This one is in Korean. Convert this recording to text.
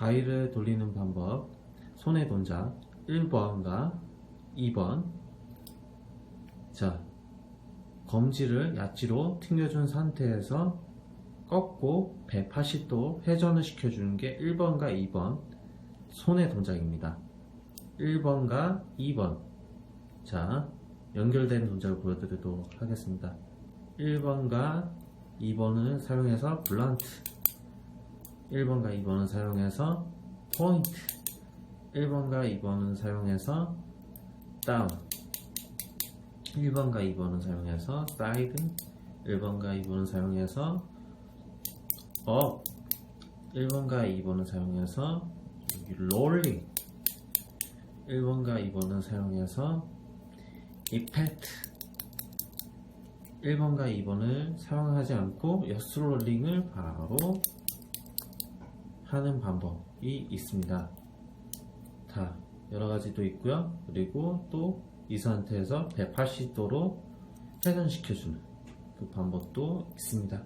가위를 돌리는 방법, 손의 동작 1번과 2번. 자, 검지를 야지로 튕겨준 상태에서 꺾고 180도 회전을 시켜주는 게 1번과 2번 손의 동작입니다. 1번과 2번. 자, 연결된 동작을 보여드리도록 하겠습니다. 1번과 2번을 사용해서 블란트. 1번과 2번을 사용해서 포인트. 1번과 2번을 사용해서 다운. 1번과 2번을 사용해서 사이드. 1번과 2번을 사용해서 업. 1번과 2번을 사용해서 여기 롤링. 1번과 2번을 사용해서 이펙트 1번과 2번을 사용하지 않고 여스롤링을 바로 하는 방법이 있습니다. 다 여러 가지도 있고요. 그리고 또 이 상태에서 180도로 회전시켜주는 그 방법도 있습니다.